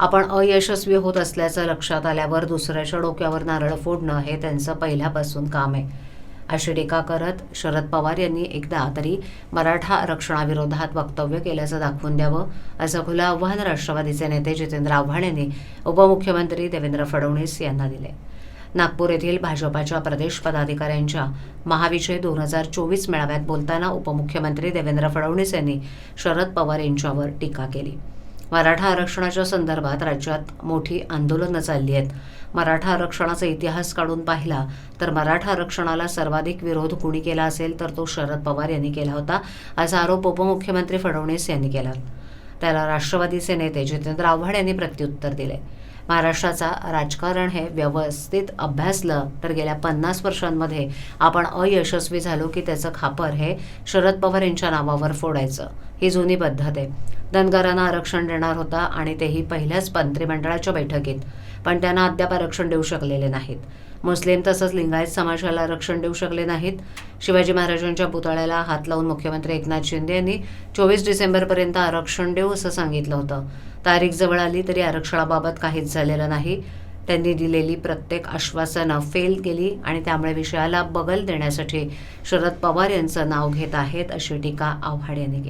आपण अयशस्वी होत असल्याचं लक्षात आल्यावर दुसऱ्याच्या डोक्यावर नारळ फोडणं हे त्यांचं पहिल्यापासून काम आहे. अशी टीका करत शरद पवार यांनी एकदा तरी मराठा आरक्षणाविरोधात वक्तव्य केल्याचं दाखवून द्यावं असं खुलं आव्हान राष्ट्रवादीचे नेते जितेंद्र आव्हाड यांनी उपमुख्यमंत्री देवेंद्र फडणवीस यांना दिले. नागपूर येथील भाजपाच्या प्रदेश पदाधिकाऱ्यांच्या महाविजय दोन हजार चोवीस मेळाव्यात बोलताना उपमुख्यमंत्री देवेंद्र फडणवीस यांनी शरद पवार यांच्यावर टीका केली. मराठा आरक्षणाच्या संदर्भात राज्यात मोठी आंदोलनं चालली आहेत. मराठा आरक्षणाचा इतिहास काढून पाहिला तर मराठा आरक्षणाला सर्वाधिक विरोध कुणी केला असेल तर तो शरद पवार यांनी केला होता असा आरोप उपमुख्यमंत्री फडणवीस यांनी केला. त्याला राष्ट्रवादीचे नेते जितेंद्र आव्हाड यांनी प्रत्युत्तर दिले. महाराष्ट्राचा राजकारण हे व्यवस्थित अभ्यासलं तर गेल्या पन्नास वर्षांमध्ये आपण अयशस्वी झालो की त्याचं खापर हे शरद पवार यांच्या नावावर फोडायचं. ही जुनी पद्धत आहे. धनगरांना आरक्षण देणार होता आणि तेही पहिल्याच मंत्रिमंडळाच्या बैठकीत. पण त्यांना अद्याप आरक्षण देऊ शकलेले नाहीत. मुस्लिम तसंच लिंगायत समाजाला आरक्षण देऊ शकले नाहीत. शिवाजी महाराजांच्या पुतळ्याला हात लावून मुख्यमंत्री एकनाथ शिंदे यांनी चोवीस डिसेंबरपर्यंत आरक्षण देऊ असं सांगितलं होतं. तारीख जवळ आली तरी आरक्षणाबाबत काहीच झालेलं नाही. त्यांनी दिलेली प्रत्येक आश्वासनं फेल केली आणि त्यामुळे विषयाला बगल देण्यासाठी शरद पवार यांचं नाव घेत आहेत अशी टीका आव्हाड यांनी केली.